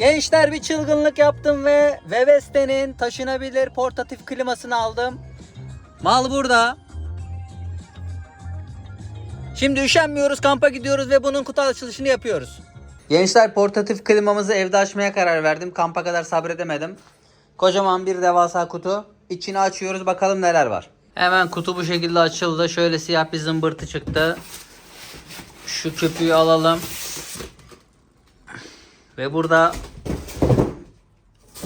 Gençler bir çılgınlık yaptım ve Veveste'nin taşınabilir portatif klimasını aldım. Mal burada. Şimdi üşenmiyoruz kampa gidiyoruz ve bunun kutu açılışını yapıyoruz. Gençler portatif klimamızı evde açmaya karar verdim. Kampa kadar sabredemedim. Kocaman bir devasa kutu. İçini açıyoruz bakalım neler var. Hemen kutu bu şekilde açıldı. Şöyle siyah bir zımbırtı çıktı. Şu köpüğü alalım. Ve burada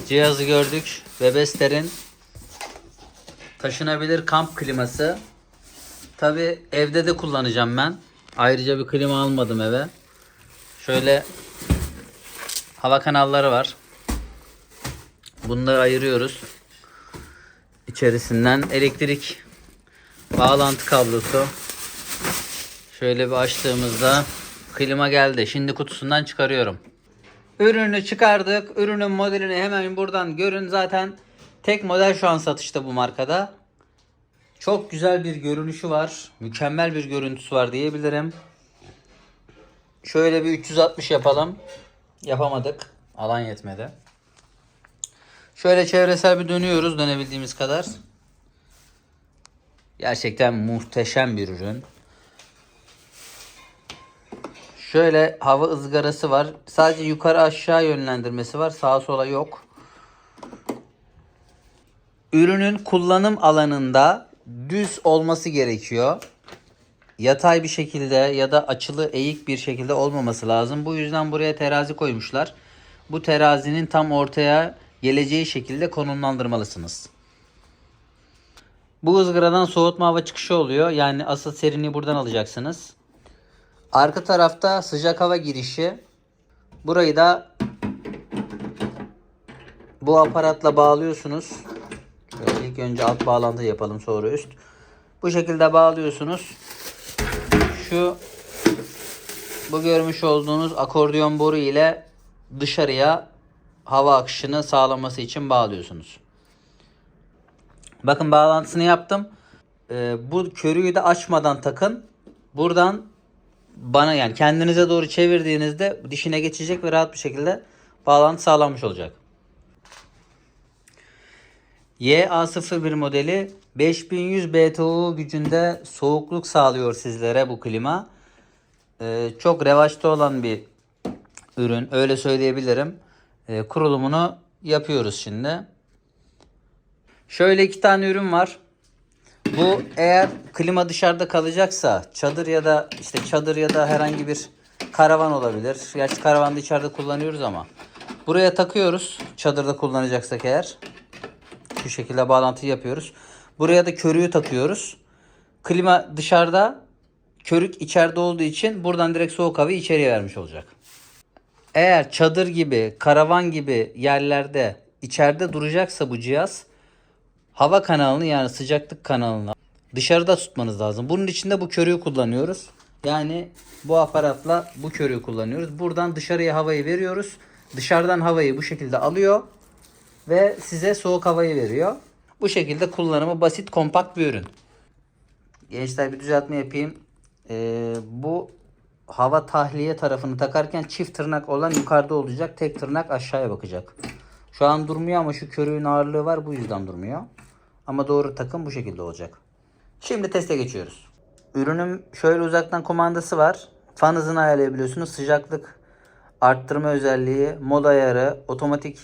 cihazı gördük. Webester'in taşınabilir kamp kliması. Tabi evde de kullanacağım ben. Ayrıca bir klima almadım eve. Şöyle hava kanalları var. Bunları ayırıyoruz. İçerisinden elektrik bağlantı kablosu. Şöyle bir açtığımızda klima geldi. Şimdi kutusundan çıkarıyorum. Ürünü çıkardık. Ürünün modelini hemen buradan görün. Zaten tek model şu an satışta bu markada. Çok güzel bir görünüşü var. Mükemmel bir görüntüsü var diyebilirim. Şöyle bir 360 yapalım. Yapamadık. Alan yetmedi. Şöyle çevresel bir dönüyoruz dönebildiğimiz kadar. Gerçekten muhteşem bir ürün. Şöyle hava ızgarası var. Sadece yukarı aşağı yönlendirmesi var. Sağa sola yok. Ürünün kullanım alanında düz olması gerekiyor. Yatay bir şekilde ya da açılı eğik bir şekilde olmaması lazım. Bu yüzden buraya terazi koymuşlar. Bu terazinin tam ortaya geleceği şekilde konumlandırmalısınız. Bu ızgaradan soğutma hava çıkışı oluyor. Yani asıl serinliği buradan alacaksınız. Arka tarafta sıcak hava girişi. Burayı da bu aparatla bağlıyorsunuz. Şöyle ilk önce alt bağlantı yapalım sonra üst. Bu şekilde bağlıyorsunuz. Şu bu görmüş olduğunuz akordeon boru ile dışarıya hava akışını sağlaması için bağlıyorsunuz. Bakın bağlantısını yaptım. Ee, bu körüyü de açmadan takın. Buradan bana yani kendinize doğru çevirdiğinizde dişine geçecek ve rahat bir şekilde bağlantı sağlanmış olacak. YA01 modeli 5100 BTU gücünde soğukluk sağlıyor sizlere bu klima. Ee, çok revaçta olan bir ürün öyle söyleyebilirim. Ee, kurulumunu yapıyoruz şimdi. Şöyle iki tane ürün var. Bu eğer klima dışarıda kalacaksa çadır ya da işte çadır ya da herhangi bir karavan olabilir. Gerçi karavanda içeride kullanıyoruz ama. Buraya takıyoruz çadırda kullanacaksak eğer. Şu şekilde bağlantı yapıyoruz. Buraya da körüğü takıyoruz. Klima dışarıda, körük içeride olduğu için buradan direkt soğuk havayı içeriye vermiş olacak. Eğer çadır gibi, karavan gibi yerlerde içeride duracaksa bu cihaz hava kanalını yani sıcaklık kanalını dışarıda tutmanız lazım. Bunun için de bu körüğü kullanıyoruz. Yani bu aparatla bu körüğü kullanıyoruz. Buradan dışarıya havayı veriyoruz. Dışarıdan havayı bu şekilde alıyor ve size soğuk havayı veriyor. Bu şekilde kullanımı basit, kompakt bir ürün. Gençler bir düzeltme yapayım. Ee, bu hava tahliye tarafını takarken çift tırnak olan yukarıda olacak. Tek tırnak aşağıya bakacak. Şu an durmuyor ama şu körüğün ağırlığı var. Bu yüzden durmuyor. Ama doğru takım bu şekilde olacak. Şimdi teste geçiyoruz. Ürünün şöyle uzaktan kumandası var. Fan hızını ayarlayabiliyorsunuz. Sıcaklık arttırma özelliği, mod ayarı, otomatik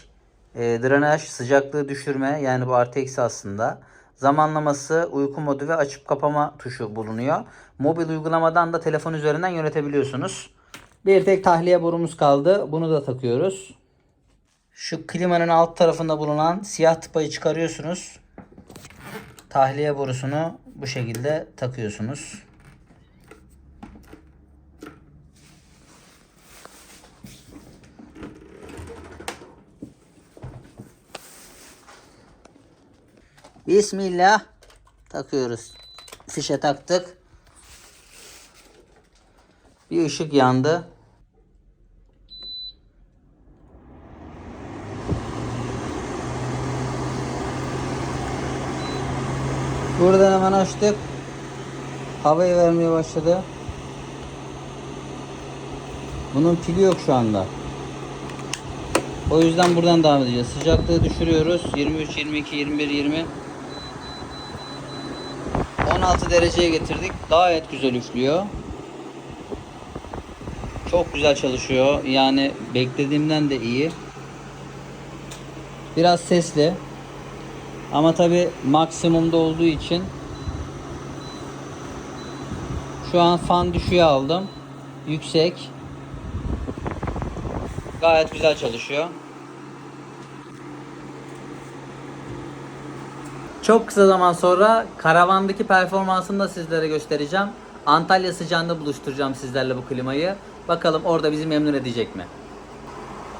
e, drenaj, sıcaklığı düşürme yani bu artı eksi aslında. Zamanlaması, uyku modu ve açıp kapama tuşu bulunuyor. Mobil uygulamadan da telefon üzerinden yönetebiliyorsunuz. Bir tek tahliye borumuz kaldı. Bunu da takıyoruz. Şu klimanın alt tarafında bulunan siyah tıpayı çıkarıyorsunuz. Tahliye borusunu bu şekilde takıyorsunuz. Bismillah takıyoruz. Fişe taktık. Bir ışık yandı. Buradan hemen açtık. Havayı vermeye başladı. Bunun pili yok şu anda. O yüzden buradan devam edeceğiz. Sıcaklığı düşürüyoruz. 23, 22, 21, 20. 16 dereceye getirdik. Gayet güzel üflüyor. Çok güzel çalışıyor. Yani beklediğimden de iyi. Biraz sesli. Ama tabi maksimumda olduğu için şu an fan düşüğe aldım. Yüksek. Gayet güzel çalışıyor. Çok kısa zaman sonra karavandaki performansını da sizlere göstereceğim. Antalya sıcağında buluşturacağım sizlerle bu klimayı. Bakalım orada bizi memnun edecek mi?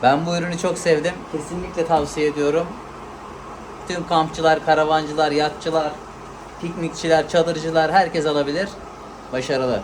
Ben bu ürünü çok sevdim. Kesinlikle tavsiye ediyorum. Tüm kampçılar, karavancılar, yatçılar, piknikçiler, çadırcılar herkes alabilir. Başarılı.